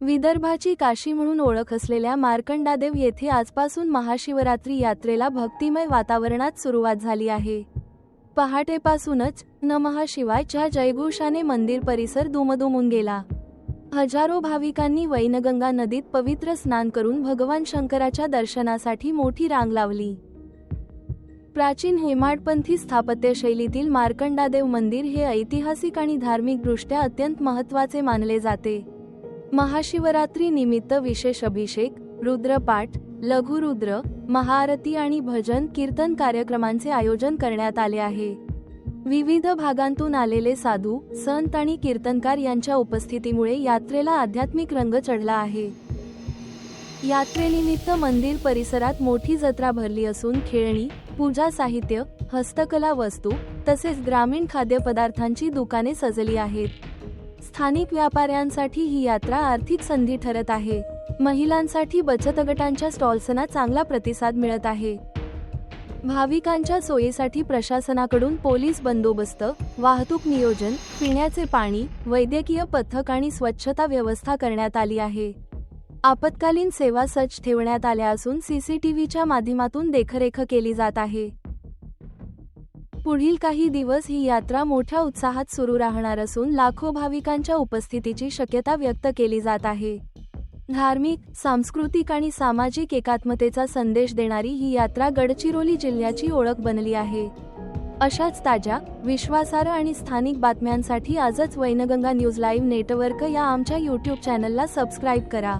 विदर्भाची काशी म्हणून ओळख असलेल्या मार्कंडादेव येथे आजपासून महाशिवरात्री यात्रेला भक्तिमय वातावरणात सुरुवात झाली आहे. पहाटेपासूनच नमहाशिवायच्या जयघोषाने मंदिर परिसर दुमदुमून गेला. हजारो भाविकांनी वैनगंगा नदीत पवित्र स्नान करून भगवान शंकराच्या दर्शनासाठी मोठी रांग लावली. प्राचीन हेमाडपंथी स्थापत्यशैलीतील मार्कंडादेव मंदिर हे ऐतिहासिक आणि धार्मिकदृष्ट्या अत्यंत महत्त्वाचे मानले जाते. महाशिवरात्री निमित्त विशेष अभिषेक रुद्रपाठ लघुरुद्र महाआरती आणि भजन कीर्तन कार्यक्रमांचे आयोजन करण्यात आले आहे. विविध भागांतून आलेले साधू संत आणि कीर्तनकार यांच्या उपस्थितीमुळे यात्रेला आध्यात्मिक रंग चढला आहे. यात्रेनिमित्त मंदिर परिसरात मोठी जत्रा भरली असून खेळणी पूजा साहित्य हस्तकला वस्तू तसेच ग्रामीण खाद्यपदार्थांची दुकाने सजली आहेत. स्थानिक व्यापाऱ्यांसाठी ही यात्रा आर्थिक संधी ठरत आहे. महिलांसाठी बचत गटांच्या स्टॉल्सना चांगला प्रतिसाद मिळत आहे. भाविकांच्या सोयीसाठी प्रशासनाकडून पोलीस बंदोबस्त वाहतूक नियोजन पिण्याचे पाणी वैद्यकीय पथक आणि स्वच्छता व्यवस्था करण्यात आली आहे. आपत्कालीन सेवा सज्ज ठेवण्यात आल्या असून सीसीटीव्हीच्या माध्यमातून देखरेख केली जात आहे. पुढील काही दिवस ही यात्रा मोठ्या उत्साहात सुरू राहणार असून लाखो भाविकांच्या उपस्थितीची शक्यता व्यक्त केली जात आहे. धार्मिक सांस्कृतिक आणि सामाजिक एकात्मतेचा संदेश देणारी ही यात्रा गडचिरोली जिल्ह्याची ओळख बनली आहे. अशाच ताज्या विश्वासार्ह आणि स्थानिक बातम्यांसाठी आजच वैनगंगा न्यूज लाईव्ह नेटवर्क या आमच्या यूट्यूब चॅनलला सबस्क्राईब करा.